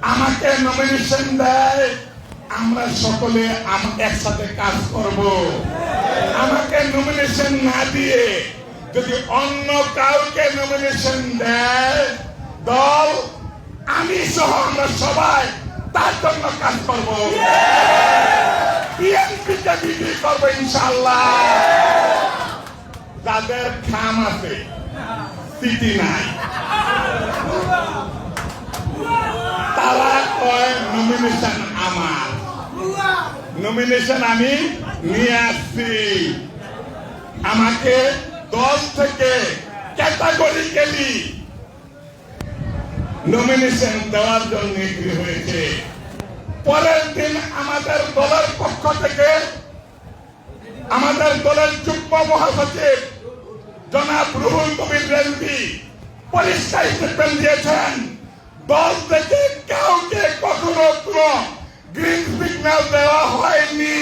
আমাকে নমিনেশন দেয়। আমরা সকলে একসাথে কাজ করব। আমাকে নমিনেশন না দিয়ে যদি অন্য কাউকে নমিনেশন দেয়, দল, আমি সহ আমরা সবাই তার জন্য কাজ করব। বিক্রি করব ইনশাল্লাহ যাদের খাম আছে স্থিতি নাই। নমিনেশন আমি নিয়ে আসছি। আমাকে দল থেকে ক্যাটাগরিক্যালি নমিনেশন দেওয়ার জন্য হয়েছে। পরের দিন আমাদের দলের পক্ষ থেকে আমাদের দলের যুগ্ম মহাসচিব জনাব রুহুল কবির রেলভি পরিষ্কার স্টেটমেন্ট দিয়েছেন। দল থেকে কাউকে কখনো কোনো গ্রিন সিগন্যাল দেওয়া হয়নি।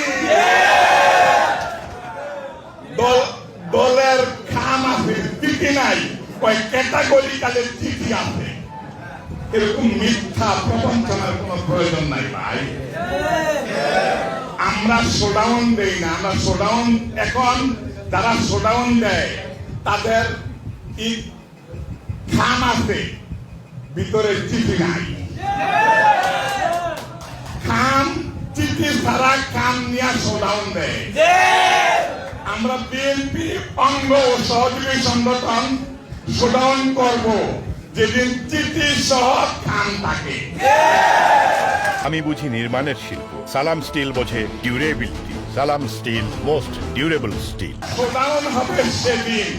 দলের খাম আছে চিঠি নাই। কয় ক্যাটাগরি কালের চিঠি আছে। এরকম মিথ্যা প্রবঞ্চনার কোনো প্রয়োজন নাই ভাই। আমরা শোডাউন দেই না আমরা শোডাউন এখন যারা শোডাউন দেয় তাদের কি খাম আছে ভিতরে চিঠি নাই। চিঠি ছাড়া খাম নিয়ে শোডাউন দেয়। আমরা বিএনপি অঙ্গ ও সহযোগী সংগঠন শোডাউন করব। যেদিন চিঠি সহ খাম থাকে। আমি বুঝি নির্মাণের শিল্প। সালাম স্টিল বোঝে ডিউরেবিলিটি সালাম steel most durable steel showdown হবে সেদিন।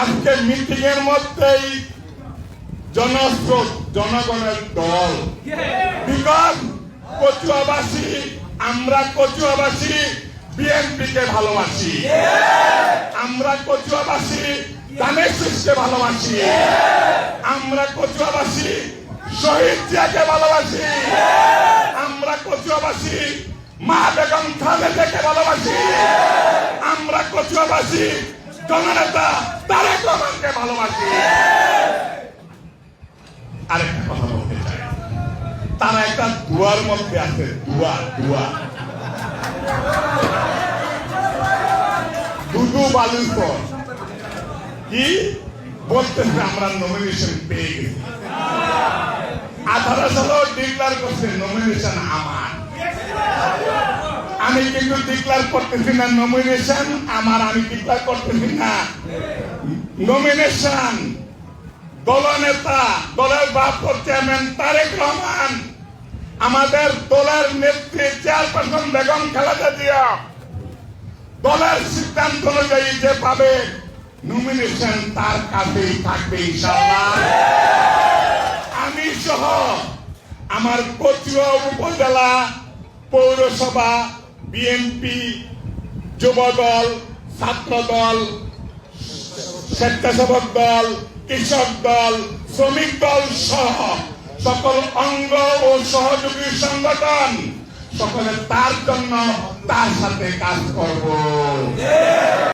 আজকে মিটিং এর মধ্যেই জনস্রোত জনগণের দল। বিগত কচুয়াবাসী আমরা কচুয়াবাসী বিএনপি কে ভালোবাসি। আমরা কচুয়াবাসী দানের শীষকে ভালোবাসি। আমরা কচুয়াবাসী শহীদ জিয়াকে ভালোবাসি। আমরা কচুয়াবাসী মা বেগম খালেদাকে ভালোবাসি। আমরা কচুয়াবাসী জননেতা তারেক রহমানকে ভালোবাসি। আরেকটা কথা তারা একটা দুয়ার মধ্যে আছে, দুয়া দুয়া। দুদু বালুর পর। কি? বলতেছে আমরা নমিনেশন পেয়ে গেছি। আঠারো সালও ডিক্লার করছে নমিনেশন আমার। আমি কিন্তু ডিক্লার করতেছি না নমিনেশন আমার, আমি ডিক্লার করতেছি না। নমিনেশন দলনেতা, দলের ভারপ্রাপ্ত চেয়ারম্যান তারেক রহমান। আমাদের দলের নেত্রী চেয়ারপারসন বেগম খালেদা জিয়া দলের সিদ্ধান্ত অনুযায়ী যে পাবে নমিনেশন তার কাছেই থাকবে আমি সহ আমার কচুয়া উপজেলা পৌরসভা বিএনপি যুবদল ছাত্র দল স্বেচ্ছাসেবক দল, কৃষক দল, শ্রমিক দল সহ সকল অঙ্গ ও সহযোগী সংগঠন সকলে তার জন্য তার সাথে কাজ করব।